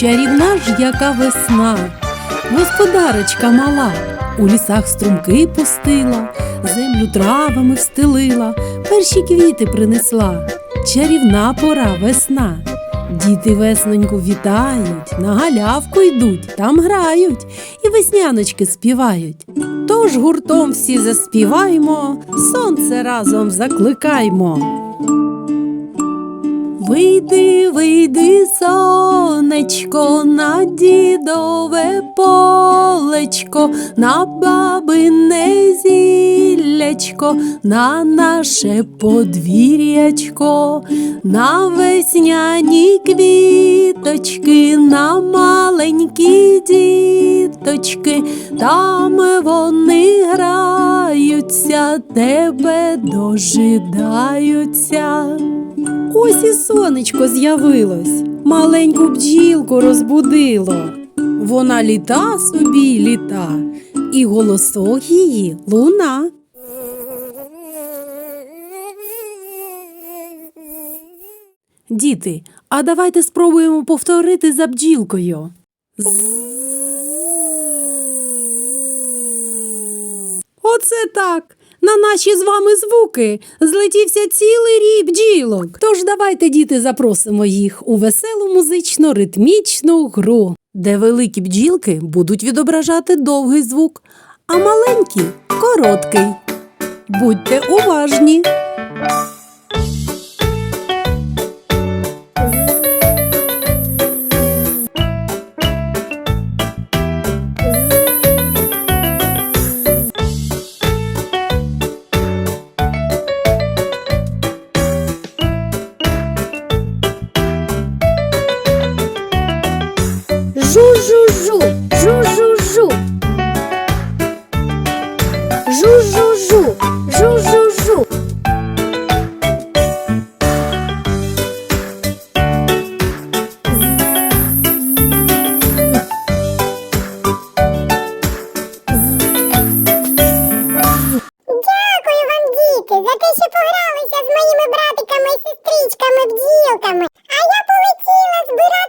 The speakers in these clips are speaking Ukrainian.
Чарівна ж яка весна, господарочка мала, у лісах струмки пустила, землю травами встелила, перші квіти принесла. Чарівна пора весна. Діти весноньку вітають, на галявку йдуть, там грають і весняночки співають. Тож гуртом всі заспіваймо, сонце разом закликаймо. Вийди, вийди, сонечко, на дідове полечко, на бабине зіллячко, на наше подвір'ячко, на весняні квіточки, на маленькі діточки, там вони граються, тебе дожидаються. Ось і сонечко з'явилось, маленьку бджілку розбудило. Вона літа собі літа, і голосок її луна. Діти, а давайте спробуємо повторити за бджілкою. Оце так. На наші з вами звуки злетівся цілий рій бджілок. Тож давайте, діти, запросимо їх у веселу музично-ритмічну гру, де великі бджілки будуть відображати довгий звук, а маленькі короткий. Будьте уважні. Жу-жу-жу, жу-жу-жу. Жу-жу-жу, жу-жу-жу. Дякую вам, діти, за те, що погралися з моїми братиками і сестричками бджілками. А я полетіла збирати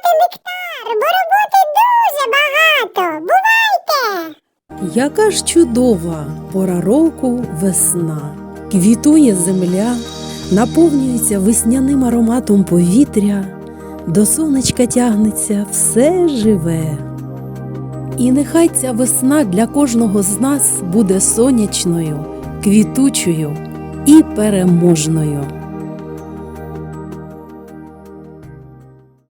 Яка ж чудова пора року весна. Квітує земля, наповнюється весняним ароматом повітря, до сонечка тягнеться все живе. І нехай ця весна для кожного з нас буде сонячною, квітучою і переможною.